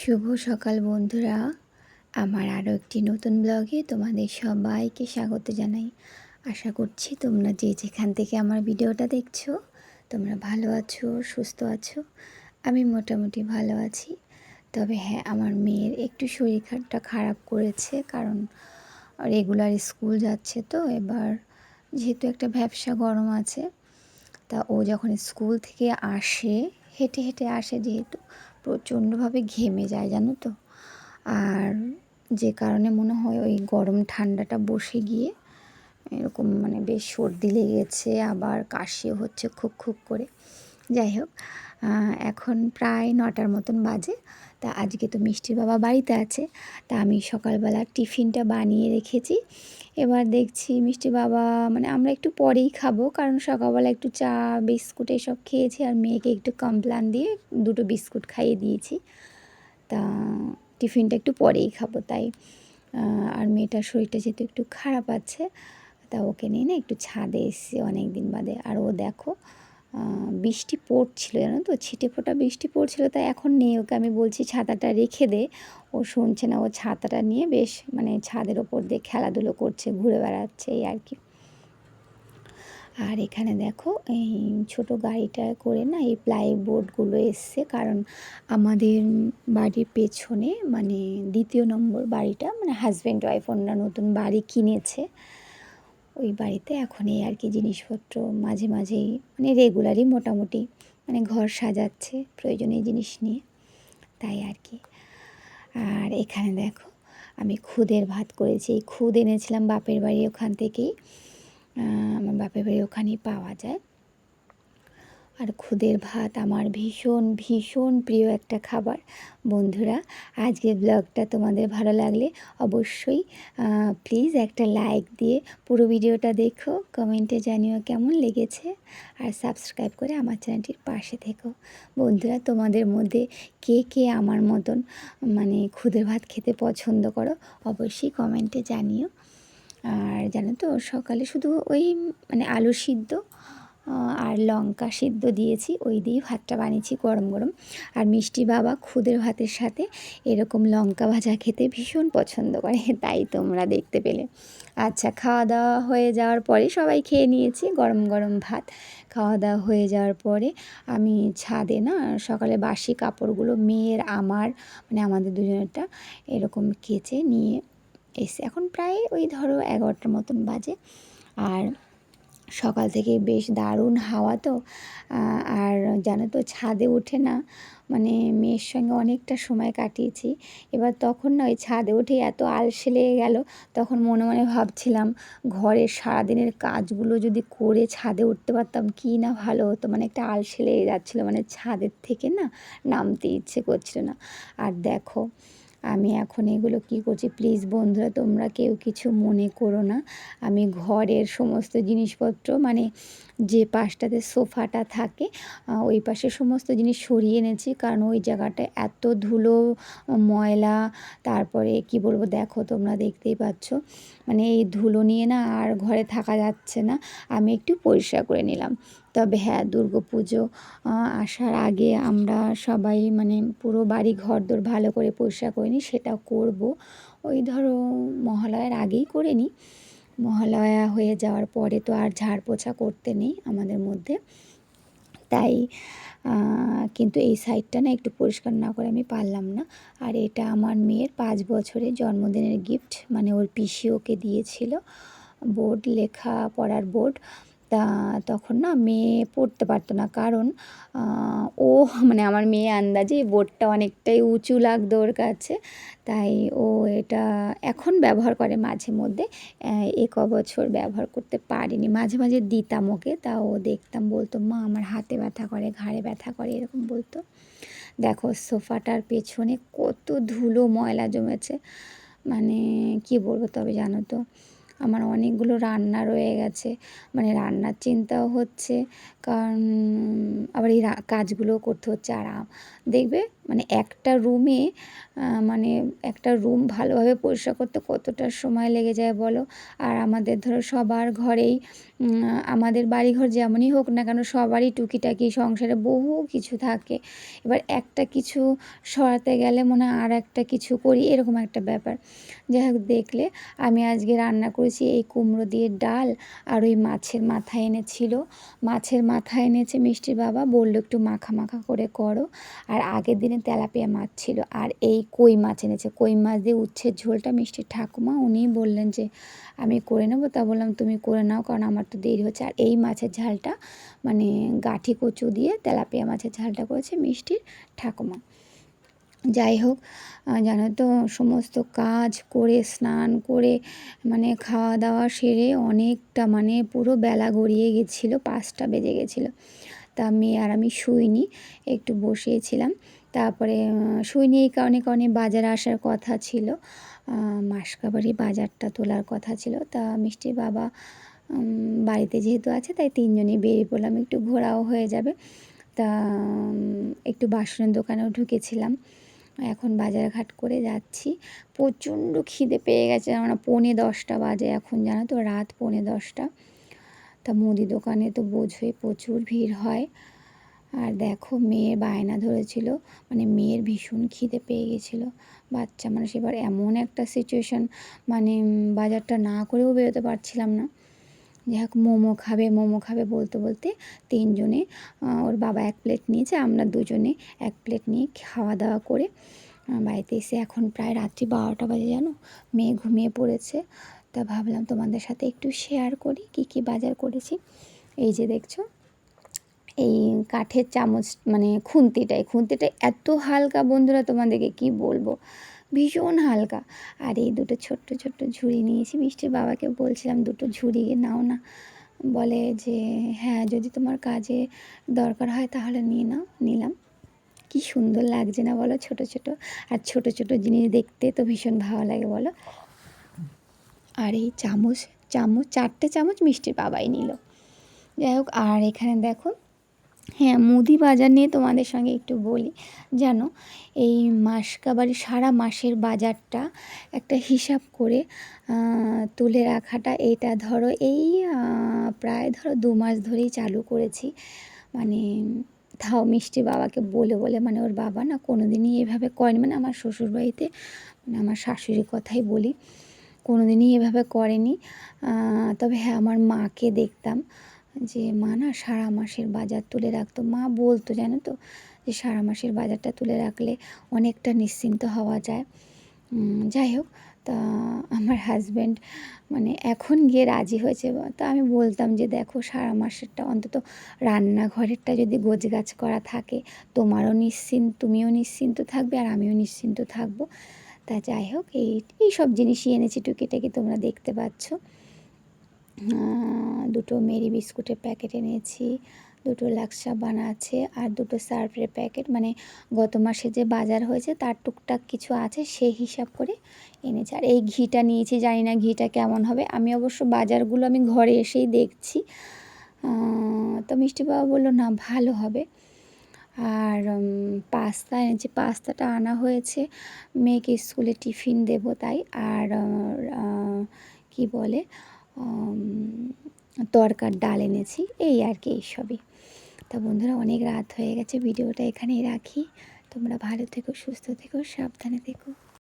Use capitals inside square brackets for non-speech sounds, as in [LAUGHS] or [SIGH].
শুভ সকাল বন্ধুরা। আমার আরও একটি নতুন ব্লগে তোমাদের সবাইকে স্বাগত জানাই। আশা করছি তোমরা যে যেখান থেকে আমার ভিডিওটা দেখছ, তোমরা ভালো আছো, সুস্থ আছো। আমি মোটামুটি ভালো আছি। তবে হ্যাঁ আমার মেয়ের একটু শরীরটা খারাপ করেছে, কারণ রেগুলার স্কুল যাচ্ছে তো, এবার যেহেতু একটা ব্যবসা গরম আছে, তা ও যখন স্কুল থেকে আসে, হেঁটে হেঁটে আসে যেহেতু প্রচণ্ডভাবে ঘেমে যায়, জানো তো। আর যে কারণে মনে হয় ওই গরম ঠান্ডাটা বসে গিয়ে এরকম মানে বেশ সর্দি লেগেছে, আবার কাশিও হচ্ছে খুব খুব করে। যাই হোক এখন প্রায় নটার মতন বাজে। তা আজকে তো মিষ্টির বাবা বাড়িতে আছে, তা আমি সকালবেলা টিফিনটা বানিয়ে রেখেছি। এবার দেখছি মিষ্টি বাবা মানে আমরা একটু পরেই খাব, কারণ সকালবেলা একটু চা, বিস্কুট এসব খেয়েছি আর মেয়েকে একটু কমপ্লান দিয়ে দুটো বিস্কুট খাইয়ে দিয়েছি। তা টিফিনটা একটু পরেই খাব তাই। আর মেয়েটার শরীরটা যেহেতু একটু খারাপ আছে, তা ওকে নিয়ে না একটু ছাদে এসছি অনেক দিন বাদে। আর ও দেখো বৃষ্টি পড়ছিল, জানো তো? ছিটে ফোটা বৃষ্টি পড়ছিল তাই এখন নেই। ওকে আমি বলছি, ছাতাটা রেখে দে। ও শুনছে না, ও ছাতাটা নিয়ে বেশ মানে ছাদের ওপর দিয়ে খেলাধুলো করছে, ঘুরে বেড়াচ্ছে, এই আর কি। আর এখানে দেখো, এই ছোট গাড়িটা করে না, এই প্লাইবোর্ডগুলো এসছে, কারণ আমাদের বাড়ির পেছনে মানে দ্বিতীয় নম্বর বাড়িটা মানে হাজব্যান্ড ওয়াইফ অন্য নতুন বাড়ি কিনেছে। ওই বাড়িতে এখনই আর কি জিনিসপত্র মাঝে মাঝেই মানে রেগুলারই মোটামুটি মানে ঘর সাজাচ্ছে প্রয়োজনীয় জিনিস নিয়ে, তাই আর কি। আর এখানে দেখো, আমি খুদের ভাত করেছি। খুদ এনেছিলাম বাপের বাড়ি ওখান থেকেই আমার বাপের বাড়ি ওখানেই পাওয়া যায়। আর খুদের ভাত আমার ভীষণ ভীষণ প্রিয় একটা খাবার। বন্ধুরা, আজকের ব্লগটা তোমাদের ভালো লাগলে অবশ্যই প্লিজ একটা লাইক দিয়ে পুরো ভিডিওটা দেখো কমেন্টে জানিও কেমন লেগেছে, আর সাবস্ক্রাইব করে আমার চ্যানেলটির পাশে থেকো। বন্ধুরা, তোমাদের মধ্যে কে কে আমার মতন মানে খুদের ভাত খেতে পছন্দ করো, অবশ্যই কমেন্টে জানিও। আর জানো তো, সকালে শুধু ওই মানে আলু সিদ্ধ আর লঙ্কা সিদ্ধ দিয়েছি, ওই দিয়েই ভাতটা বানিয়েছি গরম গরম। আর মিষ্টি বাবা খুদের ভাতের সাথে এরকম লঙ্কা ভাজা খেতে ভীষণ পছন্দ করে, [LAUGHS] তাই তোমরা দেখতে পেলে। আচ্ছা খাওয়া দাওয়া হয়ে যাওয়ার পরে সবাই খেয়ে নিয়েছি গরম গরম ভাত। খাওয়া দাওয়া হয়ে যাওয়ার পরে আমি ছাদে না সকালে বাসি কাপড়গুলো মেয়ের, আমার মানে আমাদের দুজনেরটা এরকম কেচে নিয়ে এসে, এখন প্রায় ওই ধরো এগারোটার মতন বাজে। আর সকাল থেকে বেশ দারুণ হাওয়া তো। আর জানো তো ছাদে উঠে না মানে মেয়ের সঙ্গে অনেকটা সময় কাটিয়েছি। এবার তখন না ওই ছাদে উঠে এত আলসে লেগে গেল, তখন মনে মনে ভাবছিলাম, ঘরের সারাদিনের কাজগুলো যদি করে ছাদে উঠতে পারতাম কী না ভালো হতো মানে একটা আলসে লেগে যাচ্ছিল মানে ছাদের থেকে না নামতে ইচ্ছে করছিল না। আর দেখো আমি এখন এগুলো কি করছি? প্লিজ বন্ধুরা, তোমরা কেউ কিছু মনে করো না। আমি ঘরের সমস্ত জিনিসপত্র মানে যে পাশটাতে সোফাটা থাকে ওই পাশে সমস্ত জিনিস সরিয়ে এনেছি। কারণ ওই জায়গাটা এত ধুলো, ময়লা, তারপরে কি বলব, দেখো তোমরা দেখতেই পাচ্ছ। মানে এই ধুলো নিয়ে না আর ঘরে থাকা যাচ্ছে না। আমি একটু পরিষ্কার করে নিলাম। তবে হ্যাঁ পুজো আসার আগে আমরা সবাই মানে পুরো বাড়ি ঘর দোর ভালো করে পরিষ্কার করে নিই, সেটা করব। ওই ধরো মহালয়ার আগেই করে নিই। মহালয়া হয়ে যাওয়ার পরে তো আর ঝাড় পোছা করতে নেই আমাদের মধ্যে। তাই কিন্তু এই সাইডটা না একটু পরিষ্কার না করে আমি পারলাম না। আর এটা আমার মেয়ের পাঁচ বছরের জন্মদিনের গিফট মানে ওর পিসি ওকে দিয়েছিল। বোর্ড, লেখা পড়ার বোর্ড। তা তখন না মেয়ে পড়তে পারতো না। কারণ ও মানে আমার মেয়ে আন্দাজে বোর্ডটা অনেকটাই উঁচু লাগতো ওর কাছে। তাই ও এটা এখন ব্যবহার করে মাঝে মধ্যে। এ ক বছর ব্যবহার করতে পারিনি। মাঝে মাঝে দিতাম ওকে। তা ও দেখতাম বলতো, মা, আমার হাতে ব্যথা করে, ঘাড়ে ব্যথা করে, এরকম বলতো। দেখো, সোফাটার পেছনে কত ধুলো ময়লা জমেছে। মানে কি বলব তবে জানো তো? আমার অনেকগুলো রান্না রয়ে গেছে। মানে রান্নার চিন্তাও হচ্ছে, কারণ, আবার এই কাজগুলোও করতে হচ্ছে। আর দেখবে মানে একটা রুমে মানে একটা রুম ভালোভাবে পরিষ্কার করতে কতটা সময় লেগে যায় বলো? আর আমাদের ধরো সবার ঘরেই আমাদের বাড়িঘর যেমনই হোক না কেন সবারই টুকিটাকি সংসারে বহু কিছু থাকে। এবার একটা কিছু সরাতে গেলে মনে হয় আর একটা কিছু করি, এরকম একটা ব্যাপার। যাই হোক, দেখলে আমি আজকে রান্না করেছি এই কুমড়ো দিয়ে ডাল আর ওই মাছের মাথা এনেছিল। মাছের মাথা এনেছে মিষ্টির বাবা, বলল একটু মাখা মাখা করে করো। আর আগের দিনে তেলাপিয়া মাছ ছিল। আর এই কই মাছ এনেছে? কই মাছ দিয়ে উচ্ছের ঝোলটা মিষ্টির ঠাকুমা উনিই বললেন যে, আমি করে নেব। তা বললাম, তুমি করে নাও, কারণ আমার তো দেরি হচ্ছে। আর এই মাছের ঝালটা মানে গাঠি কচু দিয়ে তেলাপিয়া মাছের ঝালটা করেছে মিষ্টির ঠাকুমা। যাই হোক জানো তো, সমস্ত কাজ করে, স্নান করে মানে খাওয়া দাওয়া সেরে অনেকটা মানে পুরো বেলা গড়িয়ে গেছিল, পাঁচটা বেজে গেছিল। তা মেয়ে আর আমি শুইনি, একটু বসিয়েছিলাম। তারপরে শুইনি এই কারণে কারণে বাজারে আসার কথা ছিল। মাসকাবাড়ি বাজারটা তোলার কথা ছিল। তা মিষ্টির বাবা বাড়িতে যেহেতু আছে, তাই তিনজনেই বেরিয়ে পড়লাম। একটু ঘোরাও হয়ে যাবে। তা একটু বাসনের দোকানেও ঢুকেছিলাম। এখন বাজারঘাট করে যাচ্ছি। প্রচণ্ড খিদে পেয়ে গেছে। আমরা পৌনে দশটা বাজে এখন, জানো তো? রাত পৌনে দশটা। তা মুদি দোকানে তো বোঝোই প্রচুর ভিড় হয়। আর দেখো মেয়ের বায়না ধরেছিল মানে মেয়ের ভীষণ খিদে পেয়ে গেছিল। বাচ্চা মানুষ, এবার এমন একটা সিচুয়েশান মানে বাজারটা না করেও বেরোতে পারছিলাম না। যাই হোক, মোমো খাবে মোমো খাবে বলতে বলতে তিনজনে ওর বাবা এক প্লেট নিয়েছে, আমরা দুজনে এক প্লেট নিয়ে খাওয়া দাওয়া করে বাড়িতে এসে এখন প্রায় রাত্রি বারোটা বাজে জানো? মেয়ে ঘুমিয়ে পড়েছে। তা ভাবলাম তোমাদের সাথে একটু শেয়ার করি, কী কী বাজার করেছি। এই যে দেখছ এই কাঠের চামচ মানে খুন্তিটাই, খুন্তিটা এত হালকা বন্ধুরা তোমাদেরকে কি বলব? ভীষণ হালকা। আর এই দুটো ছোট্ট ছোট্ট ঝুড়ি নিয়েছি। মিষ্টির বাবাকে বলছিলাম, দুটো ঝুড়ি নাও না। বলে যে হ্যাঁ যদি তোমার কাজে দরকার হয় তাহলে নিয়ে নাও। নিলাম। কি সুন্দর লাগছে না বলো? ছোট ছোট। আর ছোট ছোট জিনিস দেখতে তো ভীষণ ভালো লাগে বলো? আর এই চামচ চামচ, চারটে চামচ মিষ্টির বাবাই নিল। যাই হোক, আর এখানে দেখো হ্যাঁ মুদি বাজার নিয়ে তোমাদের সঙ্গে একটু বলি। জানো, এই মাসকাবারি সারা মাসের বাজারটা একটা হিসাব করে তুলে রাখাটা এটা ধরো, এই প্রায় ধরো দু মাস ধরেই চালু করেছি। মানে তাও মিষ্টি বাবাকে বলে বলে মানে ওর বাবা না কোনো দিনই এভাবে করেনি মানে আমার শ্বশুরবাড়িতে মানে আমার শাশুড়ির কথাই বলি কোনো দিনই এভাবে করেনি। তবে হ্যাঁ আমার মাকে দেখতাম। যে, মা না সারা মাসের বাজার তুলে রাখতো। মা বলতো, জানো তো, যে, সারা মাসের বাজারটা তুলে রাখলে অনেকটা নিশ্চিন্ত হওয়া যায়। যাই হোক, তা আমার হাজব্যান্ড মানে এখন গিয়ে রাজি হয়েছে। তা আমি বলতাম যে, দেখো, সারা মাসেরটা অন্তত রান্নাঘরেরটা যদি গোছগাছ করা থাকে, তোমারও নিশ্চিন্ত, তুমিও নিশ্চিন্ত থাকবে আর আমিও নিশ্চিন্ত থাকব। তা যাই হোক, এই এই সব জিনিসই এনেছি টুকিটাকি, তোমরা দেখতে পাচ্ছ। দুটো মেরি বিস্কুটের প্যাকেট এনেছি, দুটো লাক্সা বানা আছে আর দুটো সার্ফের প্যাকেট। মানে গত মাসে যে বাজার হয়েছে তার টুকটাক কিছু আছে সেই হিসাব করে এনেছি। আর এই ঘিটা নিয়েছি, জানি না ঘিটা কেমন হবে। আমি অবশ্য বাজারগুলো আমি ঘরে এসেই দেখছি। তো মিষ্টি বাবা বলল, না, ভালো হবে। আর পাস্তা এনেছি। পাস্তাটা আনা হয়েছে। মেয়েকে স্কুলে টিফিন দেব তাই। আর কি বলে তরকার ডাল এনেছি, এই আর কি এইসবই। তা বন্ধুরা, অনেক রাত হয়ে গেছে, ভিডিওটা এখানেই রাখি। তোমরা ভালো থেকো, সুস্থ থেকো, সাবধানে থেকো।